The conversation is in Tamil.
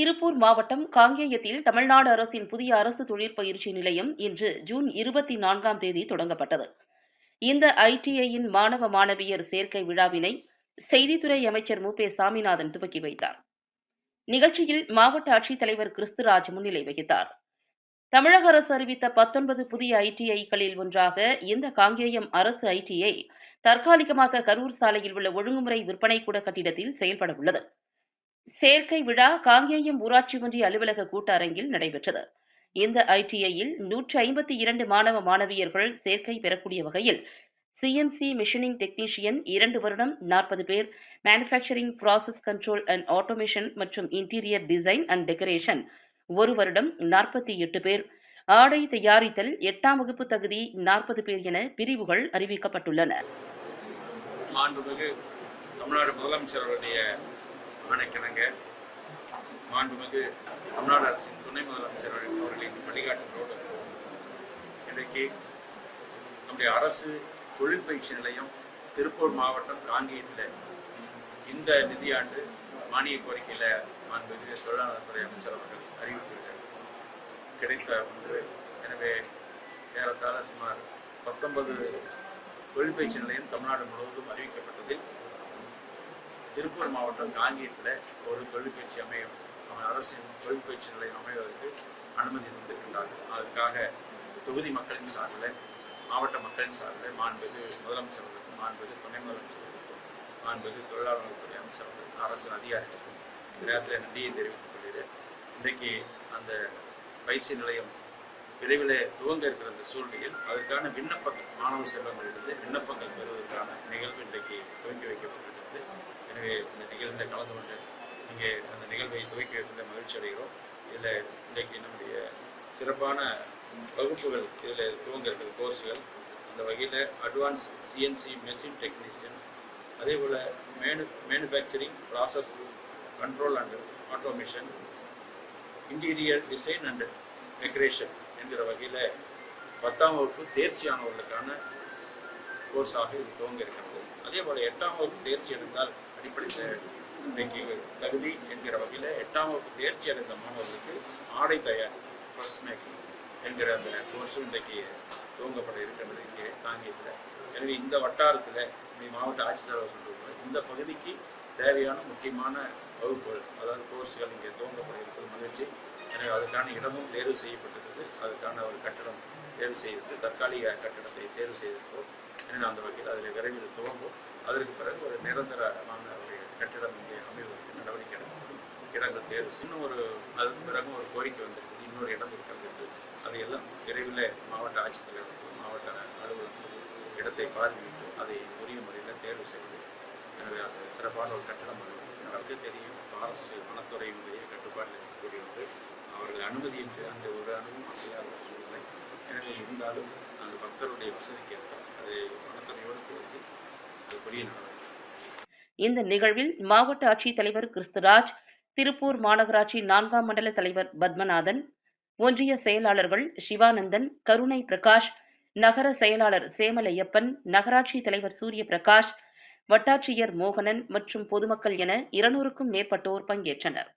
திருப்பூர் மாவட்டம் காங்கேயத்தில் தமிழ்நாடு அரசின் புதிய அரசு தொழிற்பயிற்சி நிலையம் இன்று ஜூன் இருபத்தி நான்காம் தேதி தொடங்கப்பட்டது. இந்த ஐடிஐயின் மாணவ மாணவியர் சேர்க்கை விழாவினை செய்தித்துறை அமைச்சர் மு. பே. சாமிநாதன் துவக்கி வைத்தார். நிகழ்ச்சியில் மாவட்ட ஆட்சித்தலைவர் கிறிஸ்துராஜ் முன்னிலை வகித்தார். தமிழக அரசு அறிவித்த பத்தொன்பது புதிய ஐடிஐக்களில் ஒன்றாக இந்த காங்கேயம் அரசு ஐடிஐ தற்காலிகமாக கரூர் சாலையில் உள்ள ஒழுங்குமுறை விற்பனை கூட கட்டிடத்தில் செயல்பட உள்ளது சேர்க்கை விழா காங்கேயம் ஊராட்சி ஒன்றிய அலுவலக கூட்டரங்கில் நடைபெற்றது. இந்த ஐடிஐயில் நூற்று ஐம்பத்தி இரண்டு மாணவ மாணவியர்கள் சேர்க்கை பெறக்கூடிய வகையில் சிஎன்சி மிஷினிங் டெக்னீஷியன் இரண்டு வருடம் நாற்பது பேர் manufacturing process control and automation மற்றும் இன்டீரியர் டிசைன் அண்ட் டெக்கரேஷன் ஒரு வருடம் நாற்பத்தி எட்டு பேர். ஆடை தயாரித்தல் எட்டாம் வகுப்பு தகுதி நாற்பது பேர் என பிரிவுகள் அறிவிக்கப்பட்டுள்ளன. வணக்கணங்க மாண்புமிகு தமிழ்நாடு அரசின் துணை முதலமைச்சர் அவர்களின் வழிகாட்டுகளோடு இன்றைக்கு நம்முடைய அரசு தொழிற்பயிற்சி நிலையம் திருப்பூர் மாவட்டம் காங்கேயத்தில் இந்த நிதியாண்டு மானிய கோரிக்கையில் மாண்புமிகு தொழிலாளர் துறை அமைச்சர் அவர்கள் அறிவித்திருக்கிறார். கிடைத்த ஒன்று. எனவே ஏறத்தாழ சுமார் பத்தொன்பது தொழிற்பயிற்சி நிலையம் தமிழ்நாடு முழுவதும் அறிவிக்கப்பட்டதில் திருப்பூர் மாவட்டம் காங்கேயத்தில் ஒரு தொழிற்பயிற்சி அமையும் அவன் அரசின் தொழிற்பயிற்சி நிலையம் அமைவதற்கு அனுமதி தந்திருக்கின்றார்கள். அதற்காக தொகுதி மக்களின் சார்பில் மாவட்ட மக்களின் சார்பில் மாண்பது முதலமைச்சர்களுக்கும் மாண்பது துணை முதலமைச்சர்களுக்கும் மாண்பது தொழிலாளர் நலத்துறை அரசு அதிகாரிகளுக்கும் நேரத்தில் நன்றியை தெரிவித்துக் கொள்கிறேன். இன்றைக்கு அந்த பயிற்சி நிலையம் விரைவில் துவங்க இருக்கிற அந்த சூழ்நிலையில் அதற்கான விண்ணப்பங்கள் மாணவ செல்வங்களிலிருந்து விண்ணப்பங்கள் பெறுவதற்கான நிகழ்வு இன்றைக்கு துவங்கி இங்கே இந்த நிகழ்வில் கலந்து கொண்டு இங்கே அந்த நிகழ்வை துவக்கி வைக்கின்ற மகிழ்ச்சி அடைகிறோம். இதில் இன்றைக்கு நம்முடைய சிறப்பான வகுப்புகள் இதில் துவங்க இருக்கிற கோர்ஸுகள் அந்த வகையில் அட்வான்ஸ் சிஎன்சி மெஷின் டெக்னீஷியன் அதே போல் manu manufacturing process control and automation interior design and decoration என்கிற வகையில் பத்தாம் வகுப்பு தேர்ச்சியானவர்களுக்கான கோர்ஸாக இது துவங்க இருக்கிறது. அதே போல் எட்டாம் வகுப்பு தேர்ச்சி எடுத்தால் அடிப்படையில் இன்றைக்கு தகுதி என்கிற வகையில் எட்டாம் வகுப்பு தேர்ச்சி அடைந்த மாணவர்களுக்கு ஆடை தயார் ட்ரெஸ் மேக்கிங் என்கிற அந்த கோர்ஸும் இன்றைக்கு துவங்கப்பட இருக்கின்றது இங்கே காங்கேயத்தில். எனவே இந்த வட்டாரத்தில் இன்னைக்கு மாவட்ட ஆட்சித்தலைவர் சொல்றது இந்த பகுதிக்கு தேவையான முக்கியமான வகுப்புகள் அதாவது கோர்ஸ்கள் இங்கே துவங்கப்பட இருப்பது மகிழ்ச்சி. எனவே அதுக்கான இடமும் தேர்வு செய்யப்பட்டிருக்கிறது அதுக்கான ஒரு கட்டடம் தேர்வு செய்திருக்கு தற்காலிக கட்டடத்தை தேர்வு செய்திருக்கோம் எனவே அந்த வகையில் அதில் விரைவில் துவங்கும். அதற்கு பிறகு ஒரு நிரந்தரமான ஒரு கட்டிடம் இங்கே அமைவதற்கு நடவடிக்கை எடுக்கப்படும் இடங்கள் தேர்வு. இன்னும் ஒரு அதற்கு பிறகு ஒரு கோரிக்கை வந்திருக்குது இன்னொரு இடம் இருக்கிறது என்று. அதையெல்லாம் விரைவில் மாவட்ட ஆட்சித்தலைவர் மாவட்ட அலுவலர்கள் இடத்தை பார்வையிட்டு அதை உரிய முறையில் தேர்வு செய்து எனவே அது சிறப்பான ஒரு கட்டடம் நடக்க தெரியும் ஃபாரஸ்ட் வனத்துறையினுடைய கட்டுப்பாட்டில் இருக்கக்கூடிய ஒன்று. அவர்கள் அனுமதியின்றி அந்த ஒரு அனுபவம் அசையாத ஒரு சூழ்நிலை. எனவே இருந்தாலும் அந்த பக்தருடைய வசதிக்கு ஏற்ப அதை வனத்துறையோடு பேசி அதுக்குரிய நடவடிக்கை இந்த நிகழ்வில் மாவட்ட ஆட்சித்தலைவர் கிறிஸ்துராஜ் திருப்பூர் மாநகராட்சி நான்காம் மண்டல தலைவர் பத்மநாதன் ஒன்றிய செயலாளர்கள் சிவானந்தன் கருணை பிரகாஷ் நகர செயலாளர் சேமலையப்பன் நகராட்சி தலைவர் சூரிய பிரகாஷ் வட்டாட்சியர் மோகனன் மற்றும் பொதுமக்கள் என இருநூறுக்கும் மேற்பட்டோர் பங்கேற்றனர்.